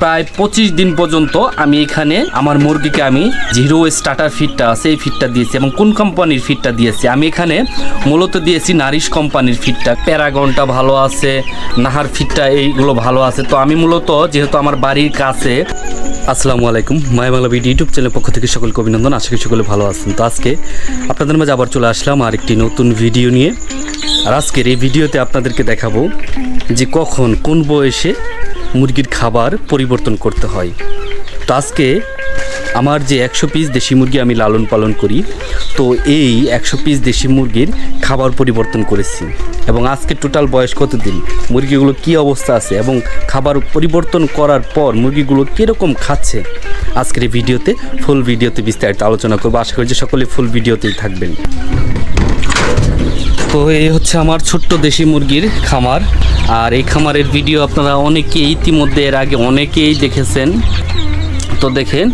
প্রায় পঁচিশ দিন পর্যন্ত আমি এখানে আমার মুরগিকে আমি জিরো স্টার্টার ফিটটা আছে এই ফিটটা দিয়েছি এবং কোন কোম্পানির ফিটটা দিয়েছি? আমি এখানে মূলত দিয়েছি নারিশ কোম্পানির ফিটটা প্যারাগনটা ভালো আছে, নাহার ফিটটা এইগুলো ভালো আছে। তো আমি মূলত যেহেতু আমার বাড়ির কাছে, আসসালামু আলাইকুম। মায় বাংলা ভিডিও ইউটিউব চ্যানেলের পক্ষ থেকে সকলকে অভিনন্দন। আশা করি সকলে ভালো আছেন। তো আজকে আপনাদের মাঝে আবার চলে আসলাম আর একটি নতুন ভিডিও নিয়ে। আর আজকের এই ভিডিওতে আপনাদেরকে দেখাবো যে কখন, কোন বয়সে মুরগির খাবার পরিবর্তন করতে হয়। তো আজকে আমার যে একশো পিস দেশি মুরগি আমি লালন পালন করি, তো এই একশো পিস দেশি মুরগির খাবার পরিবর্তন করেছি। এবং আজকে টোটাল বয়স কত দিন মুরগিগুলো কি অবস্থা আছে? এবং খাবার পরিবর্তন করার পর মুরগিগুলো কীরকম খাচ্ছে? আজকের এই ভিডিওতে ফুল ভিডিওতে বিস্তারিত আলোচনা করব। আশা করি যে সকলে ফুল ভিডিওতেই থাকবেন। তো এই হচ্ছে আমার ছোট্ট দেশি মুরগির খামার। আর এই খামারের ভিডিও আপনারা অনেকে ইতিমধ্যে এর আগে অনেকেই দেখেছেন। তো দেখেন,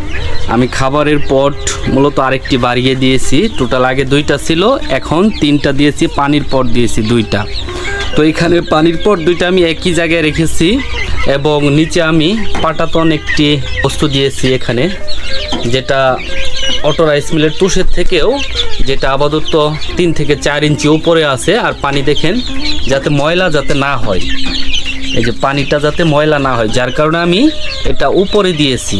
আমি খাবারের পট মূলত আরেকটি বাড়িয়ে দিয়েছি। টোটাল আগে দুইটা ছিল, এখন তিনটা দিয়েছি, পানির পট দিয়েছি দুইটা। তো এখানে পানির পট দুইটা আমি একই জায়গায় রেখেছি। এবং নিচে আমি পাটাতন একটি বস্তু দিয়েছি এখানে, যেটা অটো রাইস মিলের তুষের থেকেও, যেটা আপাতত তিন থেকে চার ইঞ্চি উপরে আছে, আর পানি দেখেন যাতে ময়লা যাতে না হয়। এই যে পানিটা যাতে ময়লা না হয়, যার কারণে আমি এটা উপরে দিয়েছি।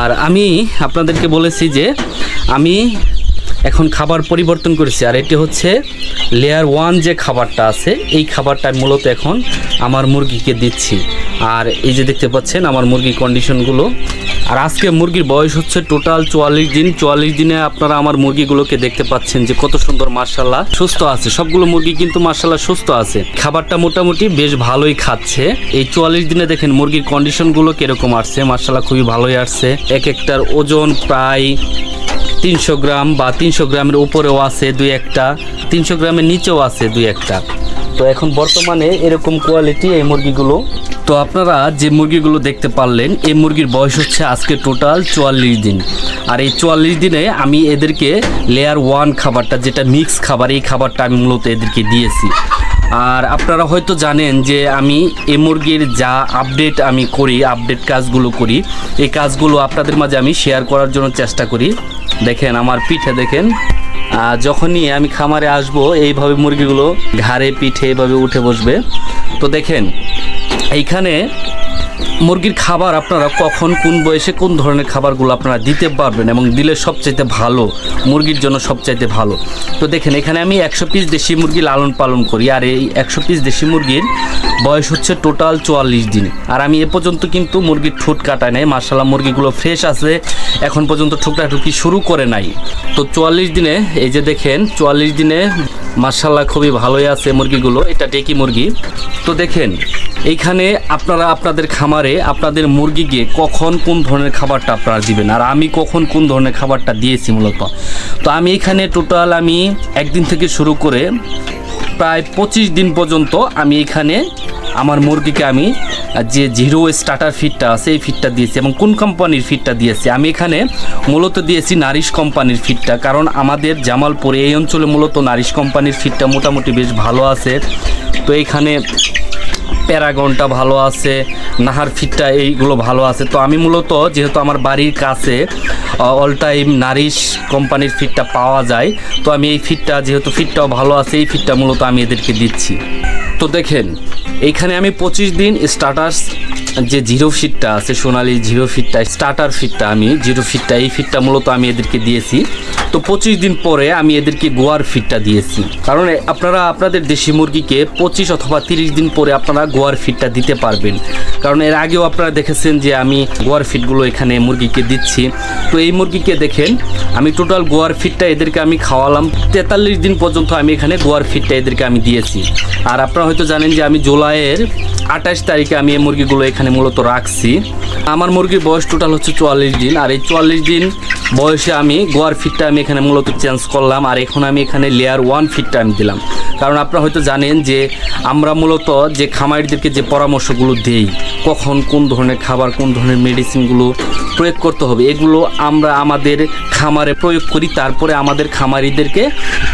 আর আমি আপনাদেরকে বলেছি যে, আমি এখন খাবার পরিবর্তন করেছি, আর এটি হচ্ছে লেয়ার ওয়ান যে খাবারটা আছে, এই খাবারটা মূলত এখন আমার মুরগিকে দিচ্ছি। আর এই যে দেখতে পাচ্ছেন আমার মুরগির কন্ডিশনগুলো। আর আজকে মুরগির বয়স হচ্ছে টোটাল চুয়াল্লিশ দিন। চুয়াল্লিশ দিনে আপনারা আমার মুরগিগুলোকে দেখতে পাচ্ছেন যে কত সুন্দর মার্শাল্লাহ সুস্থ আছে। সবগুলো মুরগি কিন্তু মার্শাল্লাহ সুস্থ আছে। খাবারটা মোটামুটি বেশ ভালোই খাচ্ছে। এই চুয়াল্লিশ দিনে দেখেন মুরগির কন্ডিশনগুলো কীরকম আসছে মার্শাল্লাহ খুবই ভালোই আসছে। এক একটার ওজন প্রায় তিনশো গ্রাম বা তিনশো গ্রামের উপরেও আছে দুই একটা, তিনশো গ্রামের নিচেও আছে দুই একটা। তো এখন বর্তমানে এরকম কোয়ালিটি এই মুরগিগুলো। তো আপনারা যে মুরগিগুলো দেখতে পারলেন, এই মুরগির বয়স হচ্ছে আজকে টোটাল চুয়াল্লিশ দিন। আর এই চুয়াল্লিশ দিনে আমি এদেরকে লেয়ার ওয়ান খাবারটা, যেটা মিক্স খাবার, এই খাবারটা আমি মূলত এদেরকে দিয়েছি। আর আপনারা হয়তো জানেন যে আমি এ মুরগির যা আপডেট আমি করি আপডেট কাজগুলো করি, এই কাজগুলো আপনাদের মাঝে আমি শেয়ার করার জন্য চেষ্টা করি। দেখেন, আমার পিঠে দেখেন। যখনই আমি খামারে আসব এইভাবে মুরগিগুলো ঘাড়ে পিঠে এইভাবে উঠে বসবে। তো দেখেন এইখানে মুরগির খাবার আপনারা কখন, কোন বয়সে কোন ধরনের খাবারগুলো আপনারা দিতে পারবেন এবং দিলে সবচাইতে ভালো, মুরগির জন্য সবচাইতে ভালো? তো দেখেন, এখানে আমি একশো পিস দেশি মুরগি লালন পালন করি, আর এই একশো পিস দেশি মুরগির বয়স হচ্ছে টোটাল চুয়াল্লিশ দিন। আর আমি এ পর্যন্ত কিন্তু মুরগির ঠোঁট কাটায় নাই মার্শাল্লাহ মুরগিগুলো ফ্রেশ আছে, এখন পর্যন্ত ঠুকটাঠুকি শুরু করে নাই। তো চুয়াল্লিশ দিনে, এই যে দেখেন, চুয়াল্লিশ দিনে মার্শাল্লাহ খুবই ভালোই আছে মুরগিগুলো। এটা ডেকি মুরগি। তো দেখেন, এইখানে আপনারা আপনাদের খামারে আপনাদের মুরগিকে কখন কোন ধরনের খাবারটা আপনারা দিবেন? আর আমি কখন কোন ধরনের খাবারটা দিয়েছি মূলত? তো আমি এখানে টোটাল আমি একদিন থেকে শুরু করে প্রায় পঁচিশ দিন পর্যন্ত আমি এখানে আমার মুরগিকে আমি যে জিরো স্টার্টার ফিটটা আছে, এই ফিটটা দিয়েছি এবং কোন কোম্পানির ফিটটা দিয়েছি? আমি এখানে মূলত দিয়েছি নারিশ কোম্পানির ফিটটা কারণ আমাদের জামালপুরে এই অঞ্চলে মূলত নারিশ কোম্পানির ফিটটা মোটামুটি বেশ ভালো আছে। তো এখানে প্যারাগনটা ভালো আছে, নাহার ফিটটা এইগুলো ভালো আছে। তো আমি মূলত যেহেতু আমার বাড়ির কাছে অল টাইম নারিশ কোম্পানির ফিটটা পাওয়া যায়, তো আমি এই ফিটটা, যেহেতু ফিটটাও ভালো আছে, এই ফিটটা মূলত আমি এদেরকে দিচ্ছি। তো দেখেন, এইখানে আমি পঁচিশ দিন স্টার্টার্স যে জিরো ফিটটা আছে, সোনালি জিরো ফিটটা স্টার্টার ফিটটা আমি জিরো ফিটটা এই ফিটটা মূলত আমি এদেরকে দিয়েছি। তো পঁচিশ দিন পরে আমি এদেরকে গোয়ার ফিটটা দিয়েছি। কারণ আপনারা, আপনাদের দেশি মুরগিকে পঁচিশ অথবা তিরিশ দিন পরে আপনারা গোয়ার ফিটটা দিতে পারবেন। কারণ এর আগেও আপনারা দেখেছেন যে আমি গোয়ার ফিটগুলো এখানে মুরগিকে দিচ্ছি। তো এই মুরগিকে দেখেন, আমি টোটাল গোয়ার ফিটটা এদেরকে আমি খাওয়ালাম। তেতাল্লিশ দিন পর্যন্ত আমি এখানে গোয়ার ফিটটা এদেরকে আমি দিয়েছি। আর আপনারা হয়তো জানেন যে আমি জুলাইয়ের আঠাশ তারিখে আমি এই মুরগিগুলো এখানে মূলত রাখছি। আমার মুরগির বয়স টোটাল হচ্ছে চুয়াল্লিশ দিন, আর এই চুয়াল্লিশ দিন বয়সে আমি গোয়ার ফিটটা আমি এখানে মূলত চেঞ্জ করলাম, আর এখন আমি এখানে লেয়ার ওয়ান ফিটটা আমি দিলাম। কারণ আপনারা হয়তো জানেন যে আমরা মূলত যে খামারিদেরকে যে পরামর্শগুলো দেই, কখন কোন ধরনের খাবার, কোন ধরনের মেডিসিনগুলো প্রয়োগ করতে হবে, এগুলো আমরা আমাদের খামারে প্রয়োগ করি, তারপরে আমাদের খামারিদেরকে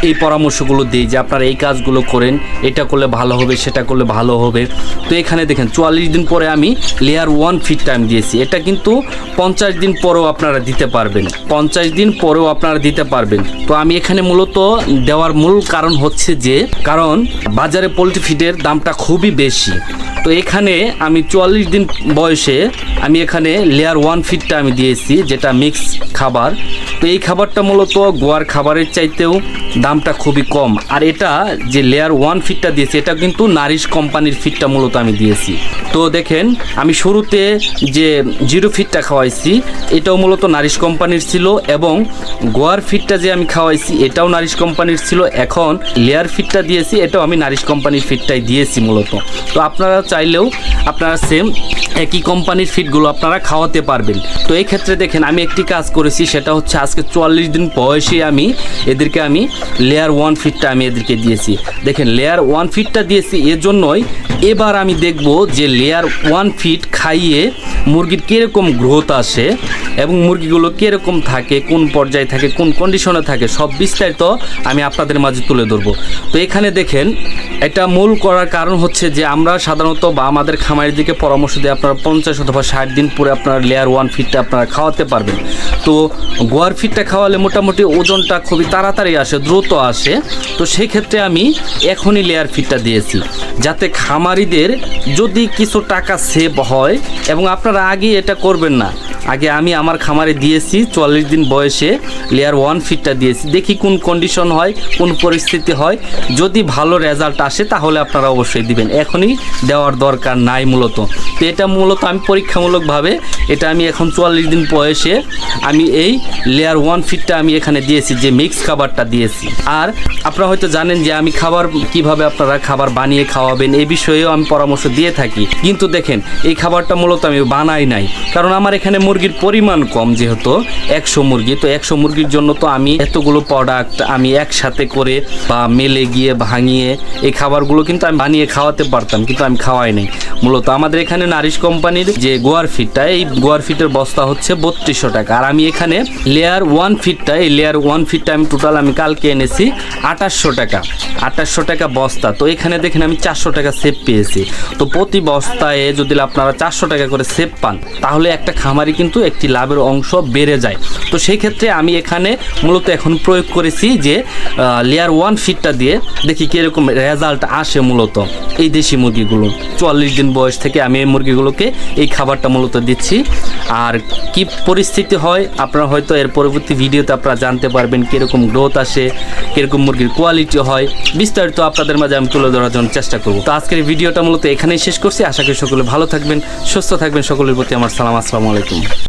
এই পরামর্শগুলো দিই যে আপনারা এই কাজগুলো করেন, এটা করলে ভালো হবে, সেটা করলে ভালো হবে। তো এখানে দেখেন, চুয়াল্লিশ দিন পরে আমি লেয়ার ওয়ান ফিটটা টাইম দিয়েছি, এটা কিন্তু পঞ্চাশ দিন পরেও আপনারা দিতে পারবেন। পঞ্চাশ দিন পরেও আপনারা দিতে পারবেন। তো আমি এখানে মূলত দেওয়ার মূল কারণ হচ্ছে যে, কারণ বাজারে পোলট্রি ফিডের দামটা খুবই বেশি। তো এখানে আমি চুয়াল্লিশ দিন বয়সে আমি এখানে লেয়ার ওয়ান ফিটটা আমি দিয়েছি, যেটা মিক্স খাবার। তো এই খাবারটা মূলত গোয়ার খাবারের চাইতেও দামটা খুবই কম। আর এটা যে লেয়ার ওয়ান ফিটটা দিয়েছি, এটা কিন্তু নারিশ কোম্পানির ফিটটা মূলত আমি দিয়েছি। তো দেখেন, আমি শুরুতে যে জিরো ফিটটা খাওয়াইছি, এটাও মূলত নারিশ কোম্পানির ছিল এবং গোয়ার ফিটটা যে আমি খাওয়াইছি, এটাও নারিশ কোম্পানির ছিল। এখন লেয়ার ফিটটা দিয়েছি, এটাও আমি নারিশ কোম্পানির ফিটটাই দিয়েছি মূলত। তো আপনারা চাইলেও আপনারা সেম একই কোম্পানির ফিটগুলো আপনারা খাওয়াতে পারবেন। তো এই ক্ষেত্রে দেখেন, আমি একটি কাজ করেছি সেটা হচ্ছে আজকে চুয়াল্লিশ দিন বয়সে আমি এদেরকে আমি লেয়ার ওয়ান ফিটটা আমি এদেরকে দিয়েছি। দেখেন লেয়ার ওয়ান ফিটটা দিয়েছি এর জন্যই এবার আমি দেখব যে লেয়ার ওয়ান ফিট খাইয়ে মুরগির কীরকম গ্রোথ আসে এবং মুরগিগুলো কীরকম থাকে, কোন পর্যায়ে থাকে, কোন কন্ডিশনে থাকে, সব বিস্তারিত আমি আপনাদের মাঝে তুলে ধরবো। তো এখানে দেখেন, এটা মূল করার কারণ হচ্ছে যে আমরা সাধারণত বা আমাদের খামারের দিকে পরামর্শ দিয়ে আপনারা পঞ্চাশ অথবা ষাট দিন পরে আপনার লেয়ার ওয়ান ফিটটা আপনারা খাওয়াতে পারবেন। তো গোয়ার ফিটটা খাওয়ালে মোটামুটি ওজনটা খুবই তাড়াতাড়ি আসে, দ্রুত আসে। তো সেক্ষেত্রে আমি এখনই লেয়ার ফিটটা দিয়েছি, যাতে খামারিদের যদি কিছু টাকা সেভ হয়, এবং আপনারা আগে এটা করবেন না আগে আমি আমার খামারে দিয়েছি চুয়াল্লিশ দিন বয়সে লেয়ার ওয়ান ফিটটা দিয়েছি। দেখি কোন কন্ডিশন হয়, কোন পরিস্থিতি হয়। যদি ভালো রেজাল্ট আসে, তাহলে আপনারা অবশ্যই দিবেন। এখনই দেওয়ার দরকার নাই মূলত। তো এটা মূলত আমি পরীক্ষামূলকভাবে, এটা আমি এখন চুয়াল্লিশ দিন বয়সে আমি এই লেয়ার ওয়ান ফিটটা আমি এখানে দিয়েছি, যে মিক্স খাবারটা দিয়েছি। আর আপনারা হয়তো জানেন যে আমি খাবার কীভাবে আপনারা খাবার বানিয়ে খাওয়াবেন এই বিষয়েও আমি পরামর্শ দিয়ে থাকি। কিন্তু দেখেন, এই খাবারটা মূলত আমি বানাই নাই। কারণ আমার এখানে মুরগির পরিমাণ কম যেহেতু একশো মুরগি, তো একশো মুরগির জন্য তো আমি এতগুলো প্রোডাক্ট আমি একসাথে করে বা মেলে গিয়ে ভাঙিয়ে এই খাবারগুলো কিন্তু আমি বানিয়ে খাওয়াতে পারতাম, কিন্তু আমি খাওয়াই নাই। মূলত আমাদের এখানে নারিশ কোম্পানির যে গোয়ার ফিটটা, এই গোয়ার ফিটের বস্তা হচ্ছে বত্রিশশো টাকা। আর আমি এখানে লেয়ার ওয়ান ফিটটা, এই লেয়ার ওয়ান ফিটটা আমি টোটাল আমি কালকে এনেছি আঠাশশো টাকা আঠাশশো টাকা বস্তা। তো এখানে দেখেন আমি চারশো টাকা সেভ পেয়েছি। তো প্রতি বস্তায় যদি আপনারা চারশো টাকা করে সেভ পান, তাহলে একটা খামারি কিন্তু একটি লাভের অংশ বেড়ে যায়। তো সেই ক্ষেত্রে আমি এখানে মূলত এখন প্রয়োগ করেছি যে লেয়ার ওয়ান ফিটটা দিয়ে দেখি কীরকম রেজাল্ট আসে মূলত এই দেশি মুরগিগুলো। চুয়াল্লিশ দিন বয়স থেকে আমি এই মুরগিগুলোকে এই খাবারটা মূলত দিচ্ছি। আর কি পরিস্থিতি হয়, আপনারা হয়তো এর পরবর্তী ভিডিওতে আপনারা জানতে পারবেন কীরকম গ্রোথ আসে, কীরকম মুরগির কোয়ালিটি হয়। বিস্তারিত আপনাদের মাঝে আমি তুলে ধরার জন্য চেষ্টা করব। তো আজকের ভিডিওটা মূলত এখানেই শেষ করছি। আশা করি সকলে ভালো থাকবেন, সুস্থ থাকবেন, সকলের প্রতি আমার সালাম, আসসালামু আলাইকুম।